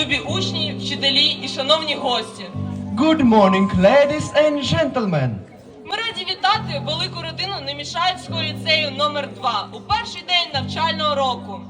любі учні, вчителі і шановні гості. Good morning, ladies and gentlemen. Ми раді вітати велику родину Немішаївського ліцею номер 2 у перший день навчального року.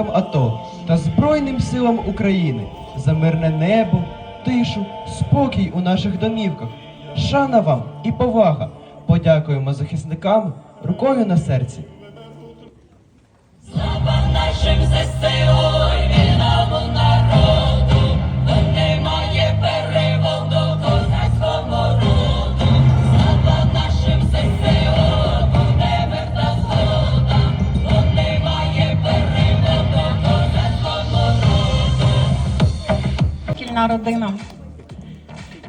учасникам АТО та Збройним силам України за мирне небо, тишу, спокій у наших домівках. Шана вам і повага. Подякуємо захисникам рукою на серці. Слава нашим ЗСУ! одна родина.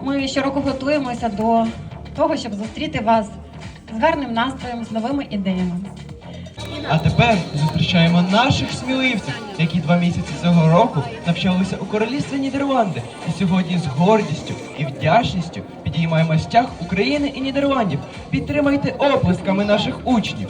Ми щороку готуємося до того, щоб зустріти вас з гарним настроєм, з новими ідеями. А тепер зустрічаємо наших сміливців, які два місяці цього року навчалися у королівстві Нідерланди, і сьогодні з гордістю і вдячністю підіймаємо стяг України і Нідерландів. Підтримайте оплесками наших учнів.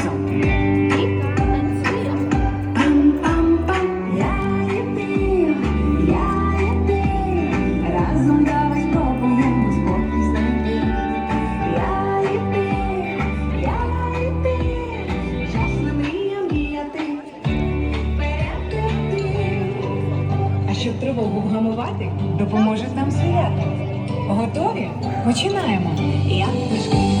братик допоможе нам святи. Готові? Починаємо. Я пішки.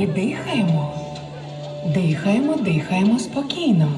і дихаємо. Дихаємо, дихаємо спокійно.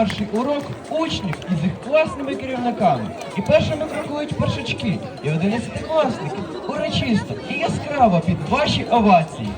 перший урок учнів із їх класними керівниками. І першими крокують першачки і одинадцятикласники. Урочисто і яскраво під ваші овації.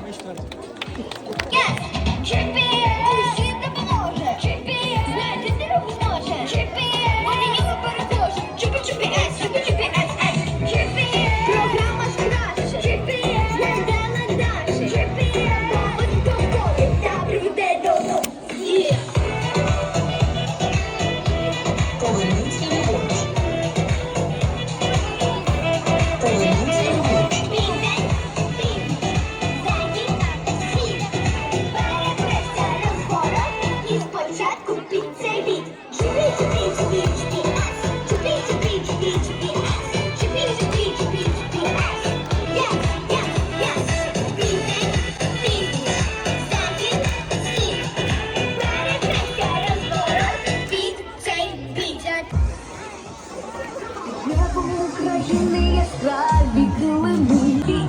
Хижини яскраві килими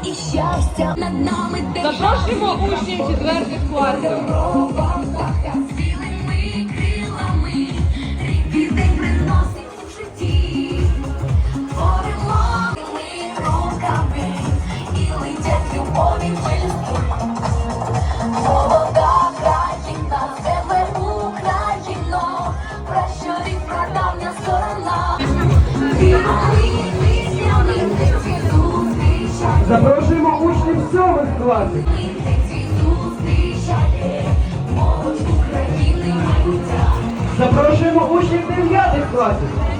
і щастя над нами. Запрошуємо учнів четвертих класів. класик. Запрошуємо учнів 9 класів.